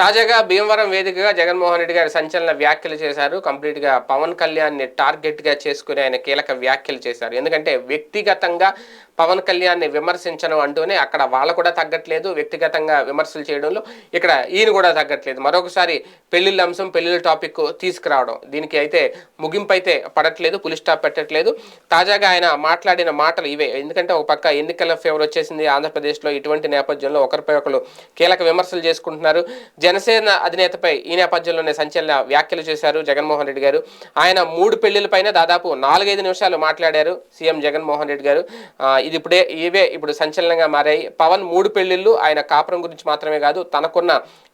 తాజాగా భీమవరం వేదికగా జగన్మోహన్ రెడ్డి గారు సంచలన వ్యాఖ్యలు చేశారు. కంప్లీట్గా పవన్ కళ్యాణ్ని టార్గెట్గా చేసుకుని ఆయన కీలక వ్యాఖ్యలు చేశారు. ఎందుకంటే వ్యక్తిగతంగా పవన్ కళ్యాణ్ని విమర్శించడం అంటూనే అక్కడ వాళ్ళు కూడా తగ్గట్లేదు. వ్యక్తిగతంగా విమర్శలు చేయడంలో ఇక్కడ ఈయన కూడా తగ్గట్లేదు. మరొకసారి పెళ్ళిళ్ళ అంశం పెళ్ళిళ్ళ టాపిక్ తీసుకురావడం. దీనికి అయితే ముగింపు అయితే పడట్లేదు పులి స్టాప్ పెట్టట్లేదు. తాజాగా ఆయన మాట్లాడిన మాటలు ఇవే. ఎందుకంటే ఒక పక్క ఎన్నికల ఫేవర్ వచ్చేసింది ఆంధ్రప్రదేశ్లో. ఇటువంటి నేపథ్యంలో ఒకరిపై ఒకరు కీలక విమర్శలు చేసుకుంటున్నారు. జనసేన అధినేతపై ఈ నేపథ్యంలోనే సంచలన వ్యాఖ్యలు చేశారు జగన్మోహన్ రెడ్డి గారు. ఆయన మూడు పెళ్ళిలపైన దాదాపు నాలుగైదు నిమిషాలు మాట్లాడారు సీఎం జగన్మోహన్ రెడ్డి గారు. ఇది ఇప్పుడే ఇవే ఇప్పుడు సంచలనంగా మారాయి. పవన్ మూడు పెళ్ళిళ్ళు ఆయన కాపురం గురించి మాత్రమే కాదు తనకున్న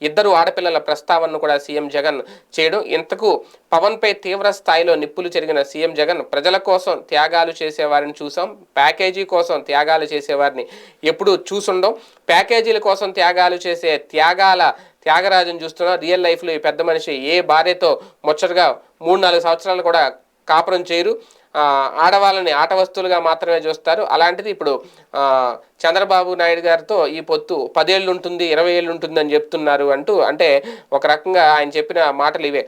ఇద్దరు ఆడపిల్లల ప్రస్తావనను కూడా సీఎం జగన్ చేయడం. ఇంతకు పవన్పై తీవ్ర స్థాయిలో నిప్పులు చెరిగిన సీఎం జగన్ ప్రజల కోసం త్యాగాలు చేసేవారిని చూసాం. ప్యాకేజీ కోసం త్యాగాలు చేసేవారిని ఎప్పుడు చూసుండం ప్యాకేజీల కోసం త్యాగాలు చేసే త్యాగాల త్యాగరాజుని చూస్తున్నాం రియల్ లైఫ్లో ఈ పెద్ద మనిషి ఏ భార్యతో ముచ్చటగా మూడు నాలుగు సంవత్సరాలు కూడా కాపురం చేయరు. ఆడవాళ్ళని ఆట వస్తువులుగా మాత్రమే చూస్తారు. అలాంటిది ఇప్పుడు చంద్రబాబు నాయుడు గారితో ఈ పొత్తు పదేళ్ళు ఉంటుంది ఇరవై ఏళ్ళు ఉంటుంది అని చెప్తున్నారు అంటూ అంటే ఒక రకంగా ఆయన చెప్పిన మాటలు ఇవే.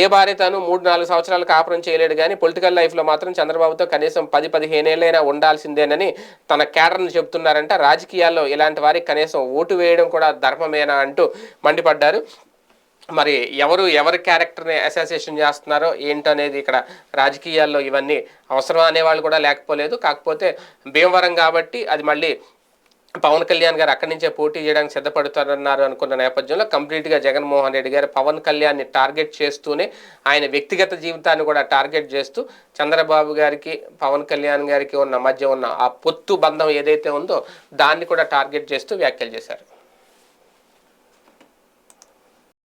ఏ భార్య తను మూడు నాలుగు సంవత్సరాలు కాపురం చేయలేడు కానీ పొలిటికల్ లైఫ్లో మాత్రం చంద్రబాబుతో కనీసం పది పదిహేను ఏళ్ళైనా ఉండాల్సిందేనని తన క్యాడర్ని చెప్తున్నారంట. రాజకీయాల్లో ఇలాంటి వారికి కనీసం ఓటు వేయడం కూడా ధర్మమేనా అంటూ మండిపడ్డారు. మరి ఎవరు ఎవరి క్యారెక్టర్ని అసోసియేషన్ చేస్తున్నారో ఏంటనేది ఇక్కడ రాజకీయాల్లో ఇవన్నీ అవసరం అనేవాళ్ళు కూడా లేకపోలేదు. కాకపోతే భీమవరం కాబట్టి అది మళ్ళీ పవన్ కళ్యాణ్ గారు అక్కడి నుంచే పోటీ చేయడానికి సిద్ధపడుతారన్నారు అనుకున్న నేపథ్యంలో కంప్లీట్గా జగన్మోహన్ రెడ్డి గారు పవన్ కళ్యాణ్ని టార్గెట్ చేస్తూనే ఆయన వ్యక్తిగత జీవితాన్ని కూడా టార్గెట్ చేస్తూ చంద్రబాబు గారికి పవన్ కళ్యాణ్ గారికి ఉన్న మధ్య ఉన్న ఆ పొత్తు బంధం ఏదైతే ఉందో దాన్ని కూడా టార్గెట్ చేస్తూ వ్యాఖ్యలు చేశారు.